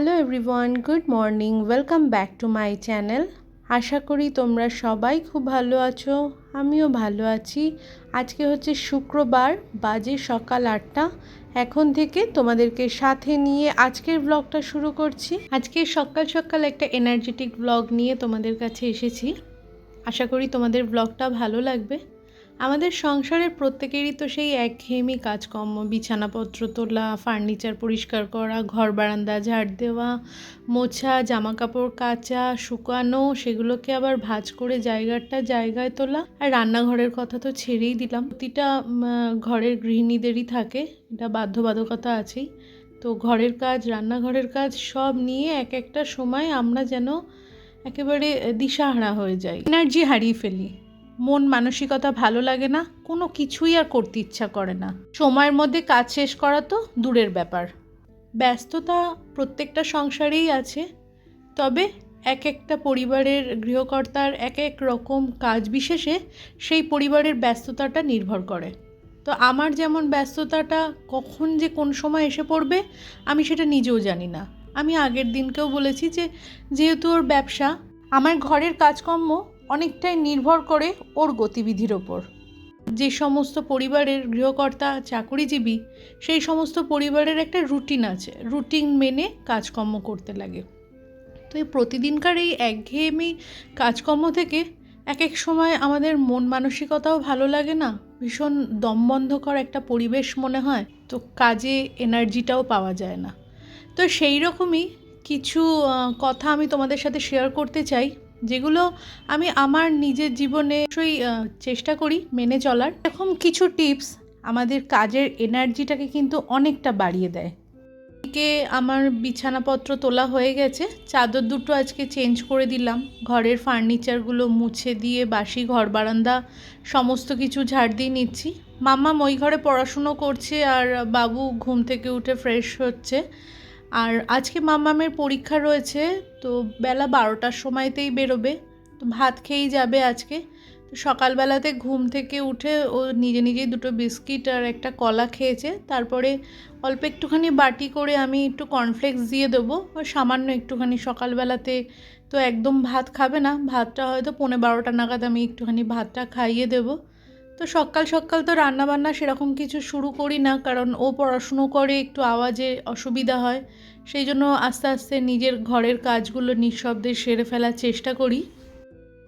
Hello everyone good morning welcome back to my channel আশা করি তোমরা সবাই খুব ভালো আছো, আমিও ভালো আছি। আজকে হচ্ছে শুক্রবার, বাজে সকাল আটটা। এখন থেকে তোমাদেরকে সাথে নিয়ে আজকের ব্লগটা শুরু করছি। আজকে সকাল সকাল একটা এনার্জেটিক ব্লগ নিয়ে তোমাদের কাছে এসেছি। আশা করি তোমাদের ব্লগটা ভালো লাগবে। আমাদের সংসারের প্রত্যেকেরই তো সেই একঘেয়েমি কাজকর্ম, বিছানাপত্র তোলা, ফার্নিচার পরিষ্কার করা, ঘর বারান্দা ঝাড় দেওয়া, মোছা জামা কাপড় কাচা, শুকানো, সেগুলোকে আবার ভাঁজ করে জায়গাটা জায়গায় তোলা। আর রান্নাঘরের কথা তো ছেড়েই দিলাম। প্রতিটা ঘরের গৃহিণীদেরই থাকে, এটা বাধ্যবাধকতা আছেই। তো ঘরের কাজ, রান্নাঘরের কাজ সব নিয়ে এক একটা সময় আমরা যেন একেবারে দিশাহারা হয়ে যাই। এনার্জি হারিয়ে ফেলি। মন মানসিকতা ভালো লাগে না, কোনো কিছুই আর করতে ইচ্ছা করে না। সময়ের মধ্যে কাজ শেষ করা তো দূরের ব্যাপার। ব্যস্ততা প্রত্যেকটা সংসারেই আছে, তবে এক একটা পরিবারের গৃহকর্তার এক এক রকম কাজ বিশেষে সেই পরিবারের ব্যস্ততাটা নির্ভর করে। তো আমার যেমন ব্যস্ততাটা কখন যে কোন সময় এসে পড়বে, আমি সেটা নিজেও জানি না। আমি আগের দিনকেও বলেছি যে, যেহেতু ওর ব্যবসা, আমার ঘরের কাজকর্ম অনেকটাই নির্ভর করে ওর গতিবিধির ওপর। যে সমস্ত পরিবারের গৃহকর্তা, চাকরিজীবী, সেই সমস্ত পরিবারের একটা রুটিন আছে। রুটিন মেনে কাজকর্ম করতে লাগে। তো এই প্রতিদিনকার এই একঘেয়েমি কাজকর্ম থেকে এক এক সময় আমাদের মন মানসিকতাও ভালো লাগে না? ভীষণ দমবন্ধকর একটা পরিবেশ মনে হয়। তো কাজে এনার্জিটাও পাওয়া যায় না। তো সেই রকমই কিছু কথা আমি তোমাদের সাথে শেয়ার করতে চাই। যেগুলো আমি আমার নিজের জীবনে অবশ্যই চেষ্টা করি মেনে চলার। এরকম কিছু টিপস আমাদের কাজের এনার্জিটাকে কিন্তু অনেকটা বাড়িয়ে দেয়। এদিকে আমার বিছানাপত্র তোলা হয়ে গেছে। চাদর দুটো আজকে চেঞ্জ করে দিলাম। ঘরের ফার্নিচারগুলো মুছে দিয়ে বাসি, ঘর বারান্দা, সমস্ত কিছু ঝাড় দিয়ে নিচ্ছি। মাম্মা ওই ঘরে পড়াশুনো করছে আর বাবু ঘুম থেকে উঠে ফ্রেশ হচ্ছে। আর আজকে মাম্মামের পরীক্ষা রয়েছে, তো বেলা বারোটার সময়তেই বেরোবে। তো ভাত খেয়েই যাবে আজকে। তো সকালবেলাতে ঘুম থেকে উঠে ও নিজে নিজেই দুটো বিস্কিট আর একটা কলা খেয়েছে। তারপরে অল্প একটুখানি বাটি করে আমি একটু কর্নফ্লেক্স দিয়ে দেবো। ও সামান্য একটুখানি সকালবেলাতে তো একদম ভাত খাবে না। ভাতটা হয়তো পৌনে বারোটা নাগাদ আমি একটুখানি ভাতটা খাইয়ে দেবো। তো সকাল সকাল তো রান্নাবান্না সেরকম কিছু শুরু করি না, কারণ ও পড়াশুনো করে, একটু আওয়াজে অসুবিধা হয়। সেই জন্য আস্তে আস্তে নিজের ঘরের কাজগুলো নিঃশব্দে সেরে ফেলার চেষ্টা করি।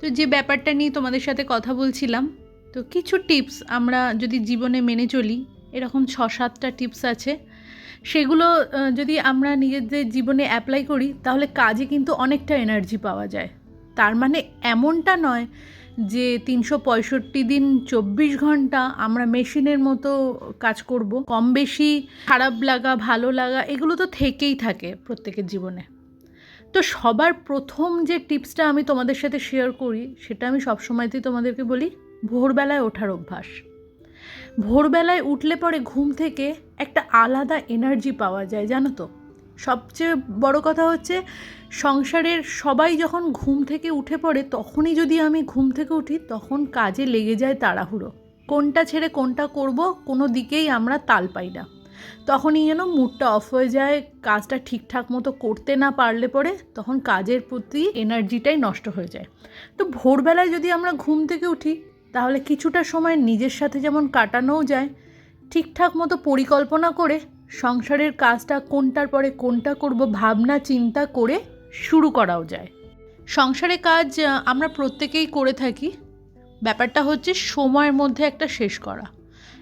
তো যে ব্যাপারটা নিয়ে তোমাদের সাথে কথা বলছিলাম, তো কিছু টিপস আমরা যদি জীবনে মেনে চলি, এরকম ছ সাতটা টিপস আছে। সেগুলো যদি আমরা নিজেদের জীবনে অ্যাপ্লাই করি, তাহলে কাজে কিন্তু অনেকটা এনার্জি পাওয়া যায়। তার মানে এমনটা নয় যে তিনশো পঁয়ষট্টি দিন চব্বিশ ঘণ্টা আমরা মেশিনের মতো কাজ করব। কম বেশি খারাপ লাগা, ভালো লাগা, এগুলো তো থেকেই থাকে প্রত্যেকের জীবনে। তো সবার প্রথম যে টিপসটা আমি তোমাদের সাথে শেয়ার করি, সেটা আমি সবসময়তেই তোমাদেরকে বলি, ভোরবেলায় ওঠার অভ্যাস। ভোরবেলায় উঠলে পরে ঘুম থেকে একটা আলাদা এনার্জি পাওয়া যায়, জানো তো? সবচেয়ে বড় কথা হচ্ছে, সংসারের সবাই যখন ঘুম থেকে উঠে পড়ে, তখনই যদি আমি ঘুম থেকে উঠি, তখন কাজে লেগে যায় তাড়াহুড়ো। কোনটা ছেড়ে কোনটা করব, কোনো দিকেই আমরা তাল পাই না। তখনই যেন মুডটা অফ হয়ে যায়, কাজটা ঠিকঠাক মতো করতে না পারলে পরে, তখন কাজের প্রতি এনার্জিটাই নষ্ট হয়ে যায়। তো ভোরবেলায় যদি আমরা ঘুম থেকে উঠি, তাহলে কিছুটা সময় নিজের সাথে যেমন কাটানোও যায়, ঠিকঠাক মতো পরিকল্পনা করে সংসারের কাজটা কোনটার পরে কোনটা করব ভাবনা চিন্তা করে শুরু করাও যায়। সংসারে কাজ আমরা প্রত্যেকেই করে থাকি। ব্যাপারটা হচ্ছে সময়ের মধ্যে একটা শেষ করা।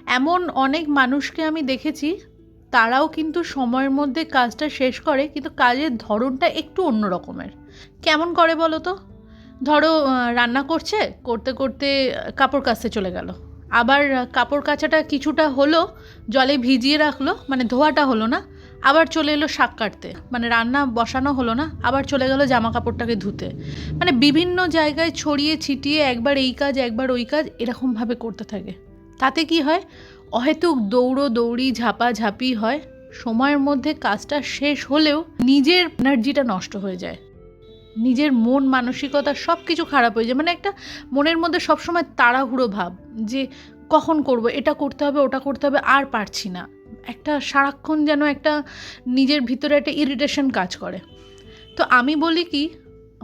এমন অনেক মানুষকে আমি দেখেছি, তারাও কিন্তু সময়ের মধ্যে কাজটা শেষ করে, কিন্তু কাজের ধরনটা একটু অন্য রকমের। কেমন করে বলো তো? ধরো রান্না করছে, করতে করতে কাপড় কাচতে চলে গেল। আবার কাপড় কাচাটা কিছুটা হলো, জলে ভিজিয়ে রাখল মানে ধোয়াটা হলো না, আবার চলে এলো শাক কাটতে। মানে রান্না বসানো হলো না, আবার চলে গেল জামা কাপড়টাকে ধুতে। মানে বিভিন্ন জায়গায় ছড়িয়ে ছিটিয়ে একবার এই কাজ, একবার ওই কাজ এরকমভাবে করতে থাকে। তাতে কি হয়? অহেতুক দৌড়ো দৌড়ি, ঝাপা ঝাপি হয়। সময়ের মধ্যে কাজটা শেষ হলেও নিজের এনার্জিটা নষ্ট হয়ে যায়। নিজের মন, মানসিকতা সব কিছু খারাপ হয়ে যায়। মানে একটা মনের মধ্যে সবসময় তাড়াহুড়ো ভাব যে কখন করব, এটা করতে হবে, ওটা করতে হবে, আর পারছি না। একটা সারাক্ষণ যেন একটা নিজের ভিতরে একটা ইরিটেশন কাজ করে। তো আমি বলি কি,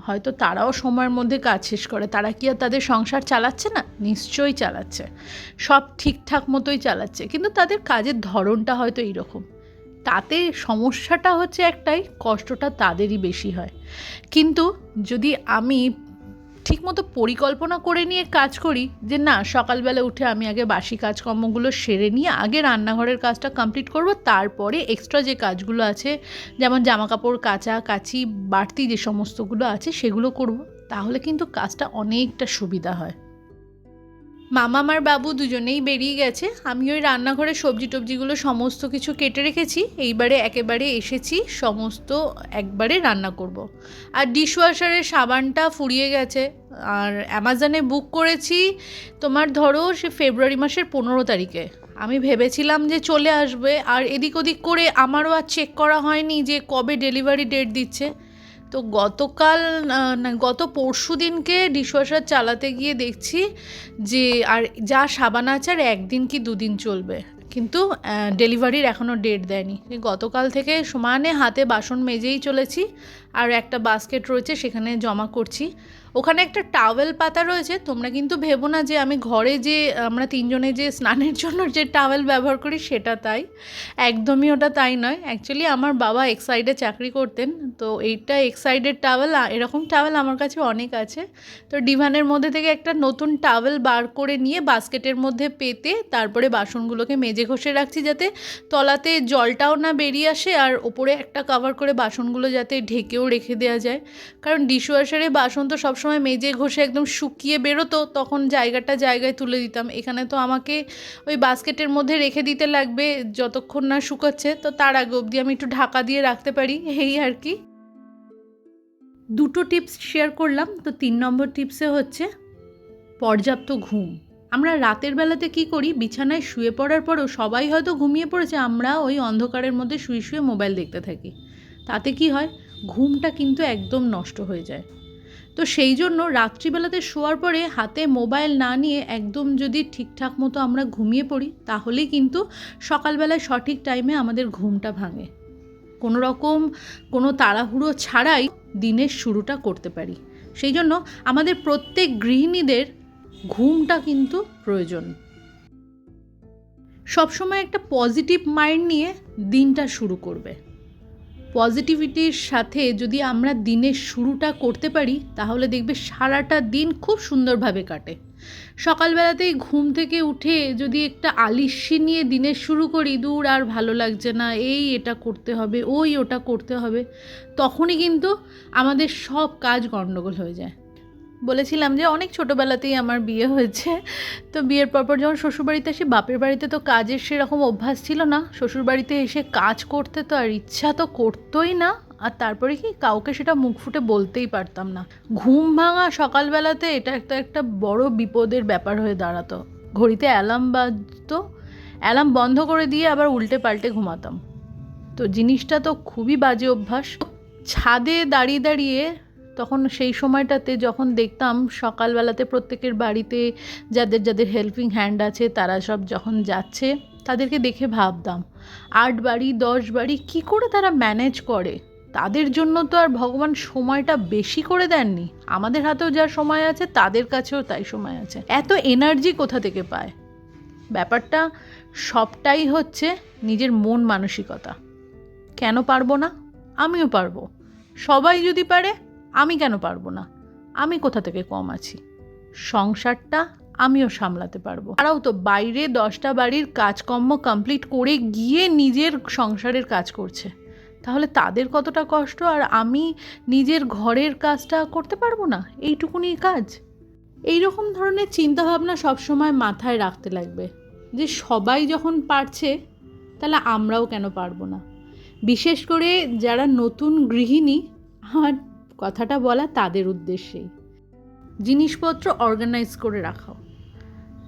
হয়তো তারাও সময়ের মধ্যে কাজ শেষ করে, তারা কি আর তাদের সংসার চালাচ্ছে না? নিশ্চয়ই চালাচ্ছে। সব ঠিকঠাক মতোই চালাচ্ছে, কিন্তু তাদের কাজের ধরনটা হয়তো এইরকম। তাতে সমস্যাটা হচ্ছে একটাই, কষ্টটা তাদেরই বেশি হয়। কিন্তু যদি আমি ঠিকমতো পরিকল্পনা করে নিয়ে কাজ করি যে না, সকালবেলা উঠে আমি আগে বাসি কাজকর্মগুলো সেরে নিয়ে আগে রান্নাঘরের কাজটা কমপ্লিট করব, তারপরে এক্সট্রা যে কাজগুলো আছে, যেমন জামা কাপড় কাচা, কাচি, বাড়তি যে সমস্তগুলো আছে, সেগুলো করব, তাহলে কিন্তু কাজটা অনেকটা সুবিধা হয়। মামা আমার বাবু দুজনেই বেরিয়ে গেছে। আমি ওই রান্নাঘরে সবজি টবজিগুলো সমস্ত কিছু কেটে রেখেছি। এইবারে একেবারে এসেছি, সমস্ত একবারে রান্না করব। আর ডিশওয়াশারের সাবানটা ফুরিয়ে গেছে। আর অ্যামাজনে বুক করেছি তোমার ধরো সে ফেব্রুয়ারি মাসের পনেরো তারিখে। আমি ভেবেছিলাম যে চলে আসবে। আর এদিক ওদিক করে আমারও আর চেক করা হয়নি যে কবে ডেলিভারি ডেট দিচ্ছে। তো গতকাল না, গত পরশু দিনকে ডিশওয়াশার চালাতে গিয়ে দেখছি যে, আর যা সাবান আছে আর একদিন কি দুদিন চলবে। কিন্তু ডেলিভারির এখনও ডেট দেয়নি। গতকাল থেকে সমানে হাতে বাসন মেজেই চলেছি, আর একটা বাস্কেট রয়েছে সেখানে জমা করছি। ওখানে একটা টাওয়েল পাতা রয়েছে, তোমরা কিন্তু ভেবো না যে আমি ঘরে যে আমরা তিনজনে যে স্নানের জন্য যে টাওয়েল ব্যবহার করি সেটা তাই। একদমই ওটা তাই নয়। অ্যাকচুয়ালি আমার বাবা এক্সাইডে চাকরি করতেন, তো এইটা এক্সাইডের টাওয়েল এরকম টাওয়েল আমার কাছে অনেক আছে। তো ডিভানের মধ্যে থেকে একটা নতুন টাওয়েল বার করে নিয়ে বাস্কেটের মধ্যে পেতে তারপরে বাসনগুলোকে মেজে ঘষে রাখছি যাতে তলাতে জলটাও না বেরিয়ে আসে আর ওপরে একটা কভার করে বাসনগুলো যাতে ঢেকেও রেখে দেওয়া যায়। কারণ ডিশওয়াশারে বাসন তো সবসময় মেজে ঘষে একদম শুকিয়ে বেরোতো, তখন জায়গাটা জায়গায় তুলে দিতাম। এখানে তো আমাকে ওই বাস্কেটের মধ্যে রেখে দিতে লাগবে যতক্ষণ না শুকাচ্ছে, তো তার আগে অবধি আমি একটু ঢাকা দিয়ে রাখতে পারি, এই আর কি। দুটো টিপস শেয়ার করলাম, তো তিন নম্বর টিপসে হচ্ছে, পর্যাপ্ত ঘুম। আমরা রাতের বেলাতে কি করি? বিছানায় শুয়ে পড়ার পরও সবাই হয়তো ঘুমিয়ে পড়েছে, আমরা ওই অন্ধকারের মধ্যে শুয়ে শুয়ে মোবাইল দেখতে থাকি। তাতে কি হয়? ঘুমটা কিন্তু একদম নষ্ট হয়ে যায়। তো সেই জন্য রাত্রিবেলাতে শোয়ার পরে হাতে মোবাইল না নিয়ে একদম যদি ঠিকঠাক মতো আমরা ঘুমিয়ে পড়ি, তাহলেই কিন্তু সকালবেলায় সঠিক টাইমে আমাদের ঘুমটা ভাঙে। কোনো রকম কোনো তাড়াহুড়ো ছাড়াই দিনের শুরুটা করতে পারি। সেই জন্য আমাদের প্রত্যেক গৃহিণীদের ঘুমটা কিন্তু প্রয়োজন। সবসময় একটা পজিটিভ মাইন্ড নিয়ে দিনটা শুরু করবে। পজিটিভিটির সাথে যদি আমরা দিনের শুরুটা করতে পারি, তাহলে দেখবে সারাটা দিন খুব সুন্দরভাবে কাটে। সকালবেলাতেই ঘুম থেকে উঠে যদি একটা আলিস্যি নিয়ে দিনের শুরু করি, দূর আর ভালো লাগছে না, এই এটা করতে হবে, ওই ওটা করতে হবে, তখনই কিন্তু আমাদের সব কাজ গণ্ডগোল হয়ে যায়। বলেছিলাম যে অনেক ছোটোবেলাতেই আমার বিয়ে হয়েছে। তো বিয়ের পর পর যখন শ্বশুরবাড়িতে আসি, বাপের বাড়িতে তো কাজের সেরকম অভ্যাস ছিল না। শ্বশুরবাড়িতে এসে কাজ করতে তো আর ইচ্ছা তো করতোই না। আর তারপরে কি, কাউকে সেটা মুখ ফুটে বলতেই পারতাম না। ঘুম ভাঙা সকালবেলাতে এটা একটা একটা বড় বিপদের ব্যাপার হয়ে দাঁড়াতো। ঘড়িতে অ্যালার্ম বাজতো, অ্যালার্ম বন্ধ করে দিয়ে আবার উল্টে পাল্টে ঘুমাতাম। তো জিনিসটা তো খুবই বাজে অভ্যাস। ছাদে দাঁড়িয়ে দাঁড়িয়ে তখন সেই সময়টাতে যখন দেখতাম সকালবেলাতে প্রত্যেকের বাড়িতে যাদের যাদের হেল্পিং হ্যান্ড আছে, তারা সব যখন যাচ্ছে, তাদেরকে দেখে ভাবতাম, আট বাড়ি, দশ বাড়ি কি করে তারা ম্যানেজ করে? তাদের জন্য তো আর ভগবান সময়টা বেশি করে দেননি। আমাদের হাতেও যা সময় আছে, তাদের কাছেও তাই সময় আছে। এত এনার্জি কোথা থেকে পায়? ব্যাপারটা সবটাই হচ্ছে নিজের মন মানসিকতা। কেন পারব না? আমিও পারব। সবাই যদি পারে আমি কেন পারব না? আমি কোথা থেকে কম আছি? সংসারটা আমিও সামলাতে পারব। তারাও তো, বাইরে দশটা বাড়ির কাজকর্ম কমপ্লিট করে গিয়ে নিজের সংসারের কাজ করছে। তাহলে তাদের কতটা কষ্ট আর আমি নিজের ঘরের কাজটা করতে পারব না? এইটুকুনি কাজ? এই রকম ধরনের চিন্তাভাবনা সবসময় মাথায় রাখতে লাগবে যে সবাই যখন পারছে, তাহলে আমরাও কেন পারব না? বিশেষ করে যারা নতুন গৃহিণী, আমার কথাটা বলা তাদের উদ্দেশ্যেই জিনিসপত্র অর্গানাইজ করে রাখাও।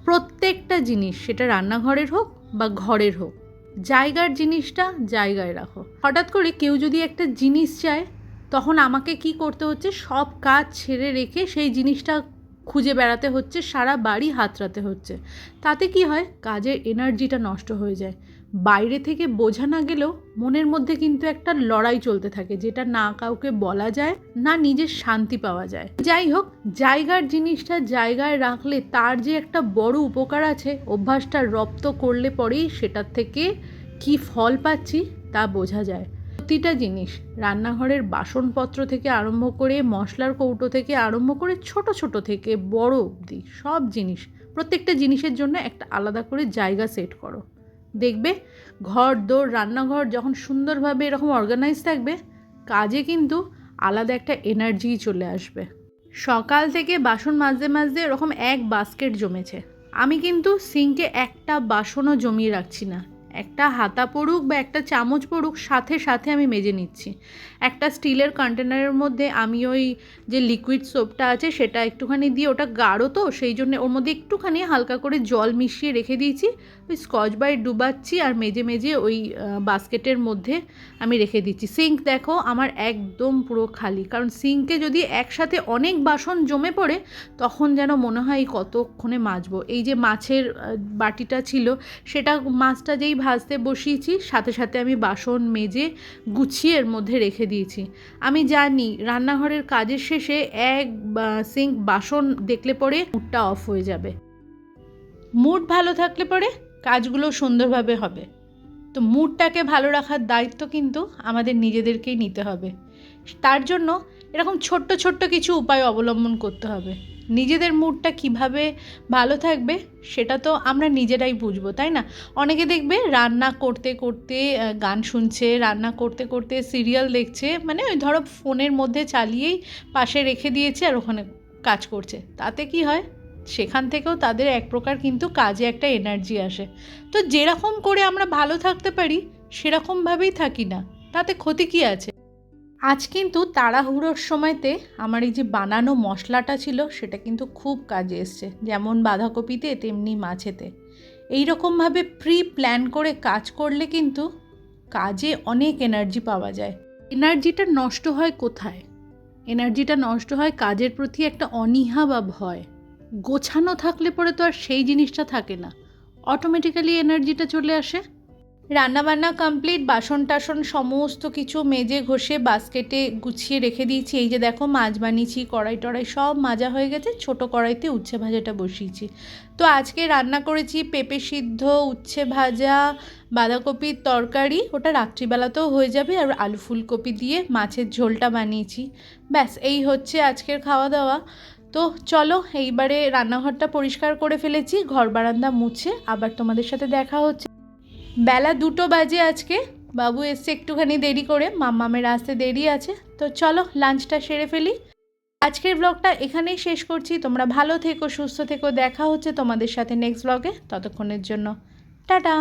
প্রত্যেকটা জিনিস সেটা রান্নাঘরের হোক বা ঘরের হোক, জায়গার জিনিসটা জায়গায় রাখো। হঠাৎ করে কেউ যদি একটা জিনিস চায়, তখন আমাকে কি করতে হচ্ছে? সব কাজ ছেড়ে রেখে সেই জিনিসটা খুঁজে বেড়াতে হচ্ছে, সারা বাড়ি হাতড়াতে হচ্ছে। তাতে কি হয়? কাজের এনার্জিটা নষ্ট হয়ে যায়। বাইরে থেকে বোঝা না গেলেও মনের মধ্যে কিন্তু একটা লড়াই চলতে থাকে, যেটা না কাউকে বলা যায়, না নিজের শান্তি পাওয়া যায়। যাই হোক, জায়গার জিনিসটা জায়গায় রাখলে তার যে একটা বড় উপকার আছে, অভ্যাসটা রপ্ত করলে পরেই সেটার থেকে কি ফল পাচ্ছি তা বোঝা যায়। প্রতিটা জিনিস, রান্নাঘরের বাসনপত্র থেকে আরম্ভ করে, মশলার কৌটো থেকে আরম্ভ করে, ছোট ছোট থেকে, বড় অবধি সব জিনিস, প্রত্যেকটা জিনিসের জন্য একটা আলাদা করে জায়গা সেট করো। দেখবে ঘর, দোর, রান্নাঘর যখন সুন্দরভাবে এরকম অর্গানাইজ থাকবে, কাজে কিন্তু আলাদা একটা এনার্জি চলে আসবে। সকাল থেকে বাসন মাঝে মাঝে এরকম এক বাস্কেট জমেছে। আমি কিন্তু সিঙ্কে একটা বাসনও জমিয়ে রাখছি না। একটা হাতা পড়ুক বা একটা চামচ পড়ুক সাথে সাথে আমি মেজে নিচ্ছি। একটা স্টিলের কন্টেনারের মধ্যে আমি ওই যে লিকুইড সোপটা আছে, সেটা একটুখানি দিয়ে ওটা গাঢ় তো, সেই জন্য ওর মধ্যে একটুখানি হালকা করে জল মিশিয়ে রেখে দিয়েছি। ওই স্কচ বাইট ডুবাচ্ছি আর মেজে মেজে ওই বাস্কেটের মধ্যে আমি রেখে দিচ্ছি। সিঙ্ক দেখো, আমার একদম পুরো খালি। কারণ সিঙ্কে যদি একসাথে অনেক বাসন জমে পড়ে, তখন যেন মনে হয় কতক্ষণে মাজবো। এই যে মাছের বাটিটা ছিল, সেটা মাছটা যেই ভাজতে বসিয়েছি, সাথে সাথে আমি বাসন মেজে গুছিয়ে এর মধ্যে রেখে দিয়েছি। আমি জানি রান্নাঘরের কাজের শেষে এক সিঙ্ক বাসন দেখলে পরে মুডটা অফ হয়ে যাবে। মুড ভালো থাকলে পরে কাজগুলো সুন্দরভাবে হবে। তো মুডটাকে ভালো রাখার দায়িত্ব কিন্তু আমাদের নিজেদেরকেই নিতে হবে। তার জন্য এরকম ছোট্ট ছোট্ট কিছু উপায় অবলম্বন করতে হবে। নিজেদের মুডটা কীভাবে ভালো থাকবে, সেটা তো আমরা নিজেরাই বুঝব, তাই না? অনেকে দেখবে রান্না করতে করতে গান শুনছে, রান্না করতে করতে সিরিয়াল দেখছে মানে ওই ধরো ফোনের মধ্যে চালিয়েই পাশে রেখে দিয়েছে আর ওখানে কাজ করছে। তাতে কি হয়? সেখান থেকেও তাদের এক প্রকার কিন্তু কাজে একটা এনার্জি আসে। তো যেরকম করে আমরা ভালো থাকতে পারি, সেরকমভাবেই থাকি না। তাতে ক্ষতি কী আছে? আজ কিন্তু তাড়াহুড়োর সময়তে আমার এই যে বানানো মশলাটা ছিল, সেটা কিন্তু খুব কাজে এসছে। যেমন বাঁধাকপিতে, তেমনি মাছেতে। এই রকমভাবে প্রি প্ল্যান করে কাজ করলে কিন্তু কাজে অনেক এনার্জি পাওয়া যায়। এনার্জিটা নষ্ট হয় কোথায়? এনার্জিটা নষ্ট হয় কাজের প্রতি একটা অনীহা বা ভয়। গোছানো থাকলে পরে তো আর সেই জিনিসটা থাকে না। অটোমেটিক্যালি এনার্জিটা চলে আসে। রান্নাবান্না কমপ্লিট বাসন টাসন সমস্ত কিছু মেজে ঘষে বাস্কেটে গুছিয়ে রেখে দিয়েছি। এই যে দেখো, মাছ বানিয়েছি, কড়াই টড়াই সব মাজা হয়ে গেছে, ছোট কড়াইতে উচ্ছে ভাজাটা বসিয়েছি। তো আজকে রান্না করেছি পেঁপে সিদ্ধ, উচ্ছে ভাজা, বাঁধাকপির তরকারি, ওটা রাত্রিবেলাতেও হয়ে যাবে, আর আলু ফুলকপি দিয়ে মাছের ঝোলটা বানিয়েছি। ব্যাস, এই হচ্ছে আজকের খাওয়া দাওয়া তো চলো, এইবারে রান্নাঘরটা পরিষ্কার করে ফেলেছি, ঘর বারান্দা মুছে আবার তোমাদের সাথে দেখা হচ্ছে। বেলা দুটো বাজে আজকে। বাবু এসছে একটুখানি দেরি করে, মাম্মামের আসতে দেরি আছে। তো চলো লাঞ্চটা সেরে ফেলি। আজকের ব্লগটা এখানেই শেষ করছি। তোমরা ভালো থেকো, সুস্থ থেকো। দেখা হচ্ছে তোমাদের সাথে নেক্সট ব্লগে ততক্ষণের জন্য, টাটা!